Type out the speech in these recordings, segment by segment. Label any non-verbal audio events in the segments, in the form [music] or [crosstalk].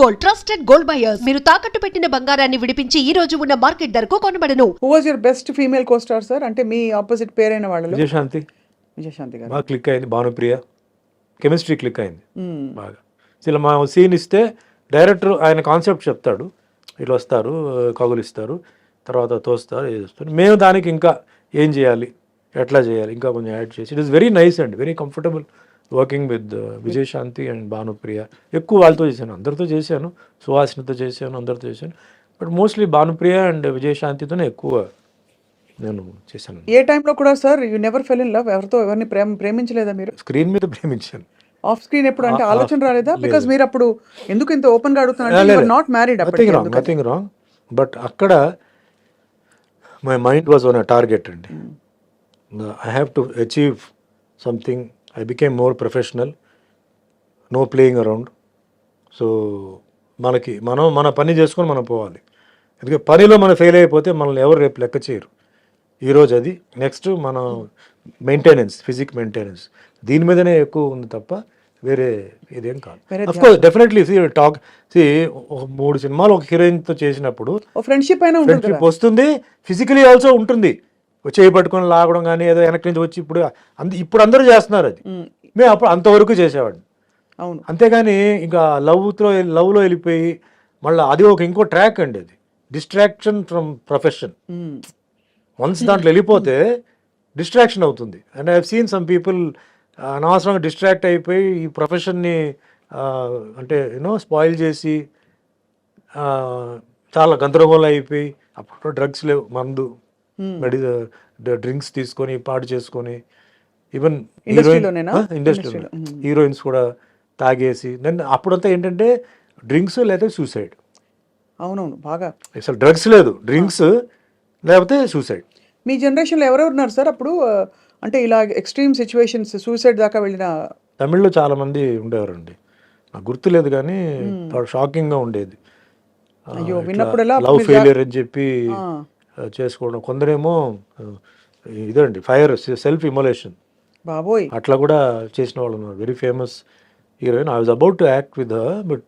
Gold trusted gold buyers మీరు తాకట్టు పెట్టిన బంగారాన్ని విడిపించి ఈ రోజు ఉన్న మార్కెట్ ధరకు కొనబడను. Who was your best female costar sir అంటే మీ ఆపోజిట్ పేరైన వాళ్ళలో? విజయశాంతి. విజయశాంతి గారు. బాగా క్లిక్ అయింది. భానుప్రియ. కెమిస్ట్రీ క్లిక్ అయింది. మ్మ్. బాగా. అసలు మా సీన్ ఇస్తే డైరెక్టర్ ఆయన కాన్సెప్ట్ చెప్తాడు. ఇట్లా వస్తారు కగులు ఇస్తారు తర్వాత తోస్తారు ఏది వస్తారు. మేము దానికి ఇంకా ఏం చేయాలి? ఎట్లా చేయాలి? ఇంకా కొంచెం యాడ్ చేసి. It is very nice and very comfortable working with Vijayashanti and Bhanupriya. ఎక్కువ వాళ్ళతో చేశాను. అందరితో చేశాను. సుహాసినితో చేశాను అందరితో చేశాను. బట్ మోస్ట్లీ భానుప్రియ అండ్ విజయశాంతితోనే ఎక్కువ నేను చేశాను. ఏ టైంలో కూడా sir you never fell in love? ఎవరితో ఎవరిని ప్రేమ ప్రేమించలేదా మీరు? స్క్రీన్ మీద ప్రేమించాను. ఆఫ్ స్క్రీన్ ఎప్పుడు? అంటే ఆలోచన రాలేదా? లేదు. బికాస్ మీరు అప్పుడు ఎందుకు ఇంత ఓపెన్గా అడుగుతున్నారు? Not married nothing wrong nothing wrong but అక్కడ my mind was on a target అండి. I have to achieve something I became more professional no playing around so మనకి మనం మన పని చేసుకొని మనం పోవాలి. ఎందుకంటే పనిలో మనం ఫెయిల్ అయిపోతే మనల్ని ఎవరు రేపు లెక్క చేయరు. ఈరోజు అది నెక్స్ట్ మన మెయింటెనెన్స్ ఫిజిక్ మెయింటెనెన్స్ దీని మీదనే ఎక్కువ ఉంది తప్ప వేరే ఇదేం కాదు. కోర్స్ డెఫినెట్లీ టాక్ సి ఒక మూడు సినిమాలు ఒక హీరోయిన్తో చేసినప్పుడు ఫ్రెండ్షిప్ అయినా ఫ్రెండ్షిప్ వస్తుంది ఫిజికలీ ఆల్సో ఉంటుంది. చేయి పట్టుకొని లాగడం కానీ ఏదో వెనక్కి నుంచి వచ్చి ఇప్పుడు అంద ఇప్పుడు అందరూ చేస్తున్నారు అది మ్మ్. అప్పుడు అంతవరకు చేసేవాడిని అవును అంతేగాని ఇంకా లవ్తో లవ్లో వెళ్ళిపోయి మళ్ళీ అది ఒక ఇంకో ట్రాక్ అండి అది డిస్ట్రాక్షన్ ఫ్రమ్ ప్రొఫెషన్. వన్స్ దాంట్లో వెళ్ళిపోతే డిస్ట్రాక్షన్ అవుతుంది and I seen some people అనవసరంగా డిస్ట్రాక్ట్ అయిపోయి ఈ ప్రొఫెషన్ని అంటే యూనో స్పాయిల్ చేసి చాలా గందరగోళం అయిపోయి అప్పుడు డ్రగ్స్ లేవు మందు. మెడి డ్రింక్స్ తీసుకొని పాడు చేసుకొని ఈవెన్? ఇండస్ట్రీలో. Hmm. హీరోయిన్స్ కూడా తాగేసి దెన్ అప్పుడంతా ఏంటంటే డ్రింక్స్ లేదా సూసైడ్ అవునవును బాగా. అసలు డ్రగ్స్ లేదు. డ్రింక్స్ లేకపోతే సూసైడ్ మీ జనరేషన్లో ఎవరెవరు ఉన్నారు సార్ అప్పుడు? అంటే ఇలా ఎక్స్ట్రీమ్ సిచ్యువేషన్స్ సూసైడ్ దాకా వెళ్ళిన తమిళ్ళో చాలా మంది ఉండేవారండి. నాకు గుర్తులేదు కానీ షాకింగ్గా ఉండేది. అయ్యో, ఇట్లా విన్నప్పుడల్లా లవ్ ఫెయిలియర్ అని చెప్పి చేసుకోవడం. కొందరేమో ఇదండి ఫైర్ సెల్ఫ్ ఇమోలేషన్ బాబోయ్. అట్లా కూడా చేసిన వాళ్ళు ఉన్నారు. Very famous heroine I was about to act with but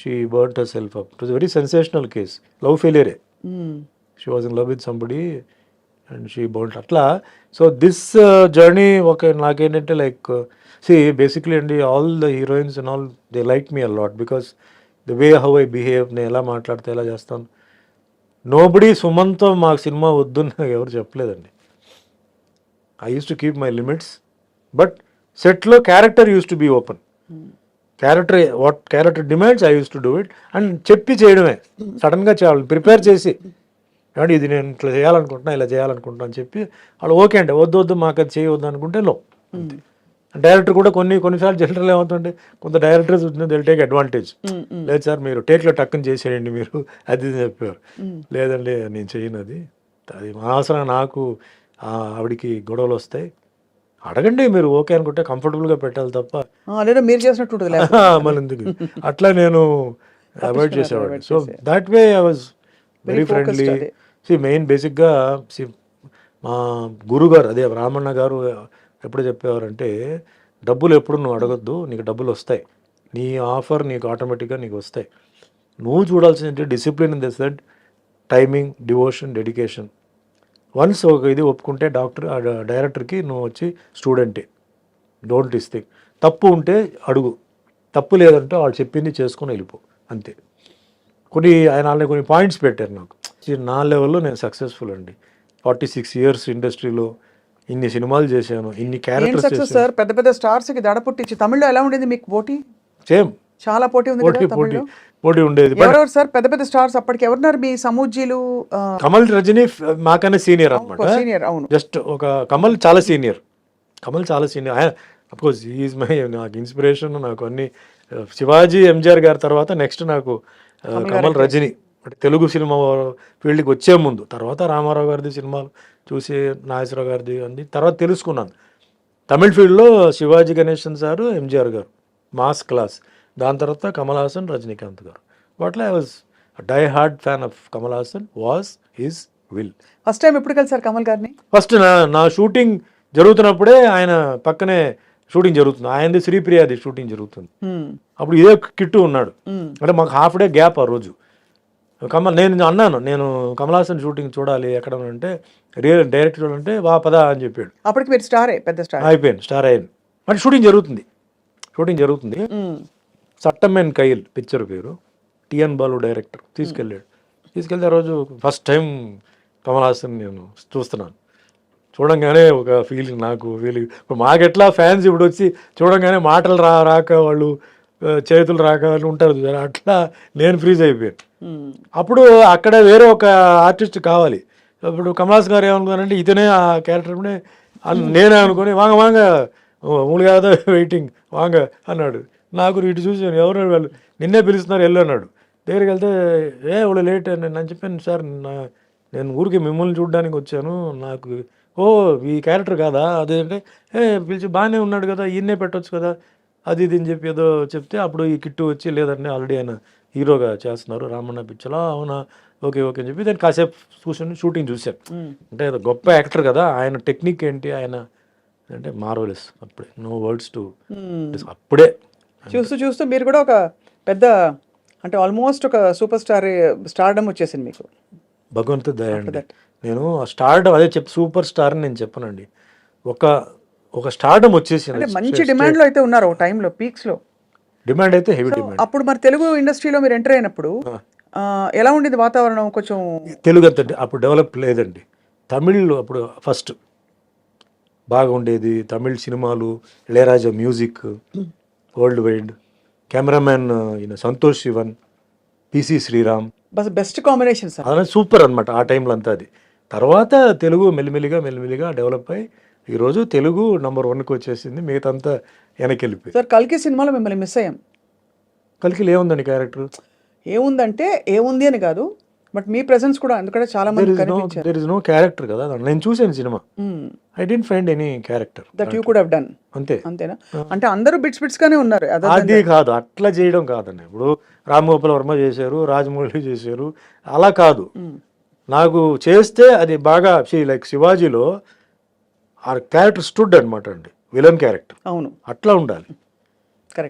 she burn her self up it was very sensational case love ఫెయిలియరే. She was in love with somebody and she bound అట్లా so this journey ఒక నాకేంటంటే like see basically అండి all the heroines and all they like me a lot because the way how I behave నేను ఎలా మాట్లాడితే ఎలా చేస్తాను nobody సుమన్తో మాకు సినిమా వద్దు అని నాకు ఎవరు చెప్పలేదండి. I used to keep my limits but సెట్లో character used to be open character what character demands I used to do it and చెప్పి చేయడమే. సడన్గా చేయాలి ప్రిపేర్ చేసి కాబట్టి ఇది నేను ఇట్లా చేయాలనుకుంటున్నా ఇలా చేయాలనుకుంటున్నా అని చెప్పి వాళ్ళు ఓకే అండి వద్దు వద్దు మాకు అది చేయవద్దు అనుకుంటే లో డైరెక్టర్ కూడా కొన్ని కొన్నిసార్లు జనరల్ ఏమవుతుంటే కొంత డైరెక్టర్స్ దిల్ టేక్ అడ్వాంటేజ్. లేదు సార్ మీరు టేక్లో టక్కని చేసేయండి మీరు అది చెప్పారు లేదండి నేను చేయను అది అది అనవసరం నాకు ఆవిడికి గొడవలు వస్తాయి. అడగండి మీరు ఓకే అనుకుంటే comfortable గా పెట్టాలి తప్ప. లేదా మీరు చేసినట్టు. [laughs] మళ్ళీ ఎందుకు? అట్లా నేను అవాయిడ్ చేసేవాడిని. So that way I was very friendly. See main బేసిక్గా సి మా గురుగారు అదే రామಣ್ణ గారు ఎప్పుడు చెప్పేవారంటే డబ్బులు ఎప్పుడు నువ్వు అడగొద్దు నీకు డబ్బులు వస్తాయి. నీ ఆఫర్ నీకు ఆటోమేటిక్గా నీకు వస్తాయి. నువ్వు చూడాల్సింది discipline in this that timing devotion dedication. Once ఒక ఇది ఒప్పుకుంటే డాక్టర్ ఆ డైరెక్టర్కి నువ్వు వచ్చి స్టూడెంటే. Don't is thing. తప్పు ఉంటే అడుగు. తప్పు లేదంటే వాళ్ళు చెప్పింది చేసుకొని వెళ్ళిపో. అంతే. కొన్ని ఆయన వాళ్ళని కొన్ని పాయింట్స్ పెట్టారు నాకు. నా లెవెల్లో నేను సక్సెస్ఫుల్ అండి. ఫార్టీ సిక్స్ ఇయర్స్ ఇండస్ట్రీలో ఇన్ని సినిమాలు చేశాను ఇన్ని క్యారెక్టర్స్ సార్ పెద్ద పెద్ద స్టార్స్కి దడ పుట్టించి తమిళ్ళో ఎలా ఉండేది మీకు పోటీ? సేమ్ చాలా పోటీ ఉంది పోటీ పోటీ. పోటీ ఉండేది. ఎవరెవరు సార్ పెద్ద పెద్ద స్టార్స్ అప్పటికి ఎవరున్నారు? మీ సమూజీలు కమల్ రజనీ మాకన్నా సీనియర్ అనమాట సీనియర్ అవును. జస్ట్ ఒక కమల్ చాలా సీనియర్ కమల్ చాలా సీనియర్ ఆయన అఫ్కోర్స్ ఈజ్ మై నాకు ఇన్స్పిరేషన్ నాకు అన్ని శివాజీ ఎంజిఆర్ గారి తర్వాత నెక్స్ట్ నాకు కమల్ రజనీ. అంటే తెలుగు సినిమా ఫీల్డ్కి వచ్చే ముందు తర్వాత రామారావు గారిది సినిమాలు చూసి నాగేశ్వరరావు గారిది అన్ని తర్వాత తెలుసుకున్నాను. తమిళ్ ఫీల్డ్లో శివాజీ గణేశన్ సారు ఎంజిఆర్ గారు మాస్ క్లాస్. దాని తర్వాత కమల్ హాసన్ రజనీకాంత్ గారు. వాటిలో I was die hard fan of Kamal Haasan was his will. First time ఎప్పుడు కలిసారు కమల్ గారిని? ఫస్ట్ నా నా షూటింగ్ జరుగుతున్నప్పుడే ఆయన పక్కనే షూటింగ్ జరుగుతుంది. ఆయనది శ్రీప్రియాది షూటింగ్ జరుగుతుంది. అప్పుడు ఇదే కిట్టు ఉన్నాడు. అంటే మాకు హాఫ్ డే గ్యాప్ ఆ రోజు. కమల్ నేను అన్నాను నేను కమలాసన్ షూటింగ్ చూడాలి ఎక్కడ అంటే రియల్ డైరెక్ట్ చూడాలంటే వా పదా అని చెప్పాడు. అప్పటికి మీరు స్టారే పెద్ద స్టార్. అయిపోయింది స్టార్ అయ్యింది అంటే షూటింగ్ జరుగుతుంది. షూటింగ్ జరుగుతుంది. మ్మ్. సట్టమెన్ కైల్ పిక్చర్ పేరు. టిఎన్ బాలు డైరెక్టర్ తీసుకెళ్ళాడు. తీసుకెళ్తే ఆ రోజు ఫస్ట్ టైం కమల్ హాసన్ నేను చూస్తున్నాను. చూడంగానే ఒక ఫీలింగ్ నాకు ఫీలింగ్ ఇప్పుడు మాకెట్లా ఫ్యాన్స్ ఇప్పుడు వచ్చి చూడంగానే మాటలు రా రాక వాళ్ళు చేతులు రాక వాళ్ళు ఉంటారు అట్లా నేను ఫ్రీజ్ అయిపోయాను. అప్పుడు అక్కడ వేరే ఒక ఆర్టిస్ట్ కావాలి. ఇప్పుడు కమలాస్ గారు ఏమనుకున్నారంటే ఇతనే ఆ క్యారెక్టర్నే నేనే అనుకుని వాంగ వాంగ మూడు వెయిటింగ్ [laughs] వాంగ అన్నాడు. నాకు ఇటు చూసి ఎవరు వాళ్ళు? నిన్నే పిలుస్తున్నారు వెళ్ళు అన్నాడు. దగ్గరికి వెళ్తే ఏ ఇవ్వడు లేట్ అని నేను చెప్పాను సార్ నా నేను ఊరికి మిమ్మల్ని చూడడానికి వచ్చాను నాకు ఓ ఈ క్యారెక్టర్ కాదా? అదేంటే ఏ పిలిచి బాగానే ఉన్నాడు కదా ఈయన్నే పెట్టొచ్చు కదా అది ఇది అని చెప్పి ఏదో చెప్తే అప్పుడు ఈ కిట్టు వచ్చి లేదండి ఆల్రెడీ ఆయన హీరోగా చేస్తున్నారు. రామన్న పిక్చర్లో అవునా? ఓకే ఓకే అని చెప్పి నేను కాసేపు కూర్చొని షూటింగ్ చూశాను. అంటే అది గొప్ప యాక్టర్ కదా ఆయన టెక్నిక్ ఏంటి ఆయన అంటే మార్వలెస్ అప్పుడే. No words to. అప్పుడే. చూస్తూ చూస్తూ మీరు కూడా ఒక పెద్ద అంటే ఆల్మోస్ట్ ఒక సూపర్ స్టార్ స్టార్డమ్ వచ్చేసింది మీకు. భగవంతు దయ. నేను స్టార్డమ్ అదే చెప్ సూపర్ స్టార్ అని నేను చెప్పనండి. ఒక ఒక స్టార్డమ్ వచ్చేసింది అంటే మంచి డిమాండ్లో అయితే ఉన్నారు ఒక టైంలో పీక్స్లో డిమాండ్ అయితే హెవీ డిమాండ్. అప్పుడు మరి తెలుగు ఇండస్ట్రీలో మీరు ఎంటర్ అయినప్పుడు ఎలా ఉండేది వాతావరణం? కొంచెం తెలుగు అంత అప్పుడు డెవలప్ లేదండి. తమిళ్ అప్పుడు ఫస్ట్ బాగా ఉండేది తమిళ్ సినిమాలు Ilaiyaraaja music world wide cameraman ఈయన సంతోష్ శివన్ పిసి శ్రీరామ్. బస్ బెస్ట్ కాంబినేషన్ సూపర్ అనమాట ఆ టైంలో అంతా అది. తర్వాత తెలుగు మెల్లిమెల్లిగా మెల్లిమెల్లిగా డెవలప్ అయ్యి ఈరోజు తెలుగు నంబర్ వన్కి వచ్చేసింది. మిగతా అంతా వెనక్కి వెళ్ళిపోయి సార్ కల్కి సినిమాలో మిమ్మల్ని మిస్ అయ్యాం. కలికి ఏముందండి క్యారెక్టర్ ఏముందంటే ఏముంది అని కాదు బట్ మీ ప్రెసెన్స్ కూడా ఎందుకంటే చాలా మంది కనిపించారు. దెర్ ఇస్ నో క్యారెక్టర్ కదా నేను చూసాను cinema. I didn't find any character that you could have done అంతే. అంతేనా? అంటే అందరూ బిట్స్ బిట్స్ గానే ఉన్నారు. అది కాదు అట్లా చేయడం కాదండి. ఇప్పుడు రామ్ గోపాల్ వర్మ చేశారు రాజమౌళి చేశారు అలా కాదు. నాకు చేస్తే అది బాగా లైక్ శివాజీలో ఆ క్యారెక్టర్ స్టుడ్ అనమాట అండి. Villain character. అవును. అట్లా ఉండాలి.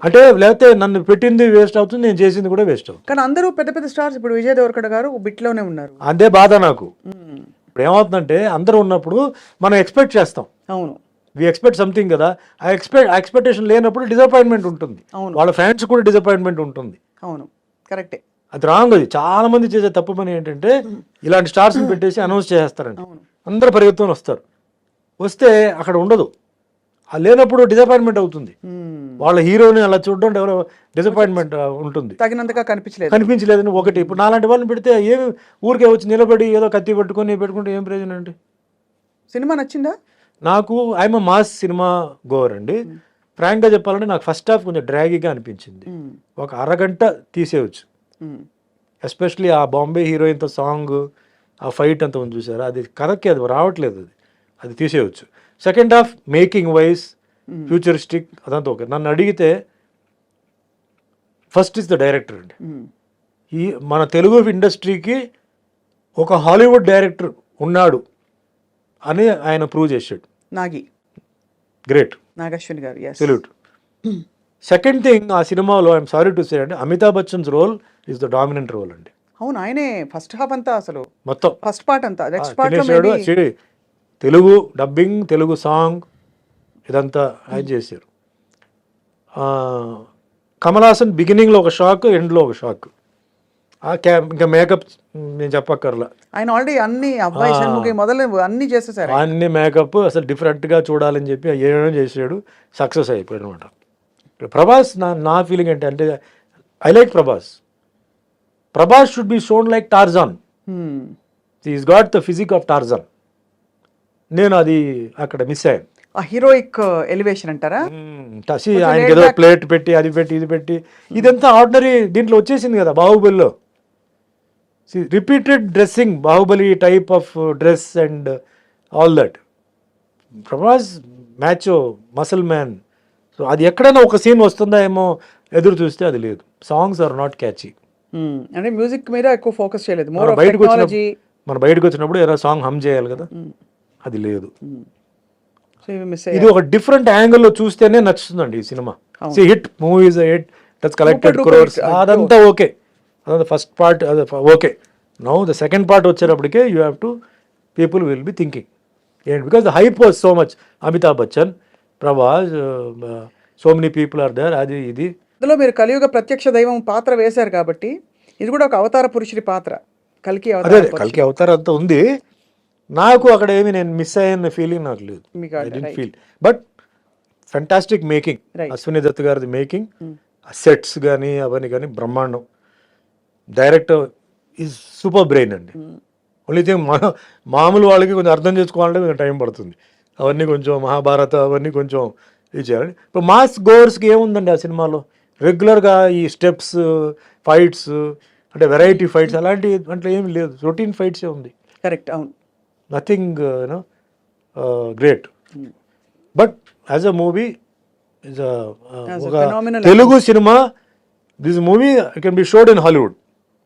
అంటే లేకపోతే నన్ను పెట్టింది వేస్ట్ అవుతుంది నేను చేసింది కూడా వేస్ట్ అవుతుంది. కానీ అందరూ పెద్ద పెద్ద స్టార్స్ ఇప్పుడు విజయ్ దేవరకడ గారు బిట్లోనే ఉన్నారు. అదే బాధ నాకు. ఇప్పుడు ఏమవుతుందంటే అందరూ ఉన్నప్పుడు మనం ఎక్స్పెక్ట్ చేస్తాం. అవును. వి ఎక్స్పెక్ట్ సంథింగ్ కదా. ఆ ఎక్స్పెక్ట్ ఎక్స్పెక్టేషన్ లేనప్పుడు డిసప్పాయింట్మెంట్ ఉంటుంది. అవును. వాళ్ళ ఫ్యాన్స్ కూడా డిసప్పాయింట్మెంట్ ఉంటుంది. అవును. కరెక్టే అది రాంగ్ అది. చాలా మంది చేసే తప్పు పని ఏంటంటే ఇలాంటి స్టార్స్ పెట్టేసి అనౌన్స్ చేస్తారండి అందరు పరిగెత్తుకొని వస్తారు. వస్తే అక్కడ ఉండదు. ఆ లేనప్పుడు డిసప్పాయింట్మెంట్ అవుతుంది. మ్మ్. వాళ్ళ హీరోని అలా చూడడం ఎవరో డిసప్పాయింట్మెంట్ ఉంటుంది. తగినంతగా కనిపించలేదు. కనిపించలేదని ఒకటి. ఇప్పుడు నాలాంటి వాళ్ళని పెడితే ఏమి ఊరికే వచ్చి నిలబడి ఏదో కత్తి పట్టుకొని పెట్టుకుంటే ఏం ప్రయోజనం అండి? సినిమా నచ్చిందా? నాకు ఐఎమ్ మాస్ సినిమా గోవర్ అండి. ఫ్రాంక్గా చెప్పాలంటే నాకు ఫస్ట్ హాఫ్ కొంచెం డ్రాగీగా అనిపించింది. మ్మ్. ఒక అరగంట తీసేయచ్చు. ఎస్పెషలీ ఆ బాంబే హీరోయిన్తో సాంగ్ ఆ ఫైట్ అంతా ఉంది చూసారా? అది కరెక్ట్ అది రావట్లేదు అది. అది తీసేయచ్చు. Second half making wise futuristic అదంతా ఓకే నన్ను అడిగితే ఫస్ట్ ఇస్ ద డైరెక్టర్ అండి. మ్మ్. ఈ మన తెలుగు ఇండస్ట్రీకి ఒక హాలీవుడ్ డైరెక్టర్ ఉన్నాడు అని ఆయన ప్రూవ్ చేశాడు. నాగి. గ్రేట్ నాగశ్విని గారు సెల్యూట్ సెకండ్ థింగ్ ఆ సినిమాలో ఐఎమ్ సారీ టు సే అండి Amitabh Bachchan's role is the dominant role అండి. అవును ఆయనే ఫస్ట్ హాఫ్ అంతా అసలు. మొత్తం. ఫస్ట్ పార్ట్ అంతా next part Telugu dubbing Telugu song ఇదంతా ఆయన చేశారు. ఆ, కమల్ హాసన్ బిగినింగ్లో ఒక షాక్ ఎండ్లో ఒక షాక్ ఆ క్యా ఇంకా మేకప్ నేను చెప్పక్కర్లా. ఆయన ఆల్రెడీ అన్ని అబ్బాయి. షణ్ముఖి మొదలు అన్ని చేసేసారు. అన్ని మేకప్ అసలు డిఫరెంట్గా చూడాలని చెప్పి ఏమేమో చేసాడు సక్సెస్ అయిపోయాడు అనమాట ప్రభాస్ నా నా ఫీలింగ్ ఏంటి అంటే I like Prabhas. Prabhas should be shown like Tarzan Hmm. He's got the physique of Tarzan నేను అది అక్కడ మిస్ అయ్యాను. ఆ హీరోయిక్ ఎలివేషన్ అంటారా? టసి ఆయనకి laid ఏదో. ప్లేట్ పెట్టి అది పెట్టి ఇది పెట్టి ఇదంతా ఆర్డినరీ దీంట్లో వచ్చేసింది కదా బాహుబలిలో. Repeated dressing Baahubali type of dress and all that Prabhas match muscle man so అది ఎక్కడైనా ఒక సీన్ వస్తుందా ఏమో ఎదురు చూస్తే అది లేదు. Songs are not catchy. అంటే మ్యూజిక్ మీద ఎక్కువ ఫోకస్ చేయలేదు. బయటకు వచ్చినప్పుడు మనం బయటకు వచ్చినప్పుడు ఏదో సాంగ్ హమ్ చేయాలి కదా. అది లేదు. ఇది ఒక డిఫరెంట్ యాంగిల్లో చూస్తేనే నచ్చుతుందండి ఈ cinema. See hit movies hit that's collected crores. అదంతా ఓకే అదంతా ఫస్ట్ పార్ట్ అది okay now the second part వచ్చేటప్పటికే you have to people will be thinking ఏంటి because the hype was so much Amitabh Bachchan Prabhas so many people are there అది ఇది. అందులో మీరు కలియుగ ప్రత్యక్ష దైవం పాత్ర వేశారు కాబట్టి ఇది కూడా ఒక అవతార పురుషుడి పాత్ర. కలికి అవతార కలికి అవతారం అంతా ఉంది. నాకు అక్కడ ఏమి నేను మిస్ అయ్యన్న ఫీలింగ్ నాకు లేదు. I didn't. Feel but fantastic making. Ashwini Dutt గారిది మేకింగ్ సెట్స్ కానీ అవన్నీ కానీ బ్రహ్మాండం. డైరెక్టర్ ఈజ్ సూపర్ బ్రెయిన్ అండి. ఓన్లీ థింగ్ మన మామూలు వాళ్ళకి కొంచెం అర్థం చేసుకోవాలంటే కొంచెం టైం పడుతుంది. అవన్నీ కొంచెం మహాభారత అవన్నీ కొంచెం ఇది చేయాలి ఇప్పుడు మాస్ గోవర్స్కి ఏముందండి ఆ సినిమాలో? రెగ్యులర్గా ఈ స్టెప్స్ ఫైట్స్ అంటే వెరైటీ ఫైట్స్ అలాంటి అంటే ఏమి లేదు. రొటీన్ ఫైట్సే ఉంది. కరెక్ట్ అవును. Nothing you know great but as a movie is As a ఒక Telugu cinema this movie can be showed in Hollywood